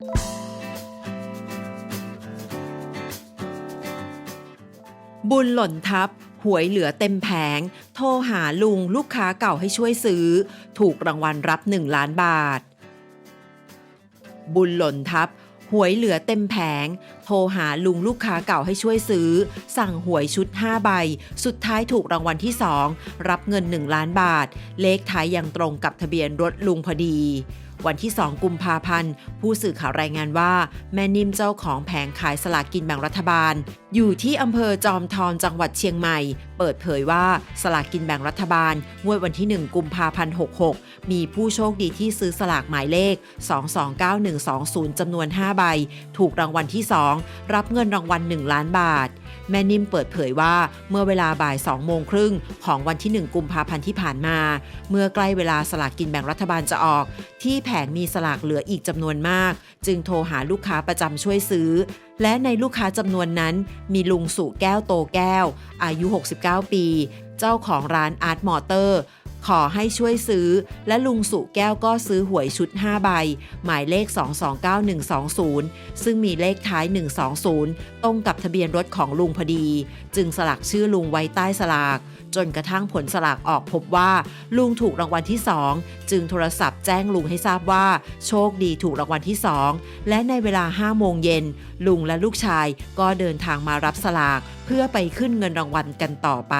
บุญหล่นทับ หวยเหลือเต็มแผง โทรหาลุงลูกค้าเก่าให้ช่วยซื้อ ถูกรางวัลรับ 1 ล้านบาท บุญหล่นทับ หวยเหลือเต็มแผง โทรหาลุงลูกค้าเก่าให้ช่วยซื้อ สั่งหวยชุด 5 ใบ สุดท้ายถูกรางวัลที่ 2 รับเงิน 1 ล้านบาท เลขท้ายยังตรงกับทะเบียนรถลุงพอดี วันที่ 2 กุมภาพันธ์ ผู้สื่อข่าวรายงานว่า แม่นิ่มเจ้าของแผงขายสลากกินแบ่งรัฐบาล อยู่ที่อำเภอจอมทองจังหวัดเชียงใหม่ เปิดเผยว่าสลากกินแบ่งรัฐบาลงวดวันที่ 1 กุมภาพันธ์ 66 มีผู้โชคดีที่ซื้อสลากหมายเลข 229120จำนวน 5 ใบ ถูกรางวัลที่ 2 รับเงินรางวัล 1 ล้านบาท แม่นิ่มเปิดเผยว่าเมื่อเวลาบ่าย2โมงครึ่งของวันที่ 1 กุมภาพันธ์ที่ผ่านมา เมื่อใกล้เวลาสลากกินแบ่งรัฐบาลจะออก ที่แผงมีสลากเหลืออีกจำนวนมาก จึงโทรหาลูกค้าประจำช่วยซื้อ และในลูกค้าจำนวนนั้น มีลุงสุแก้วโตแก้ว อายุ 69 ปี เจ้าของร้านอาร์ตมอเตอร์ ขอให้ช่วยซื้อ และลุงสุแก้วก็ซื้อหวยชุด 5 ใบ หมายเลข 229120 ซึ่งมีเลขท้าย 120 ตรงกับทะเบียนรถของลุงพอดี จึงสลักชื่อลุงไว้ใต้สลาก จนกระทั่งผลสลากออกพบว่า ลุงถูกรางวัลที่ 2 จึงโทรศัพท์แจ้งลุงให้ทราบว่า โชคดีถูกรางวัลที่ 2 และในเวลา 5 โมงเย็น ลุงและลูกชายก็เดินทางมารับสลาก เพื่อไปขึ้นเงินรางวัลกันต่อไป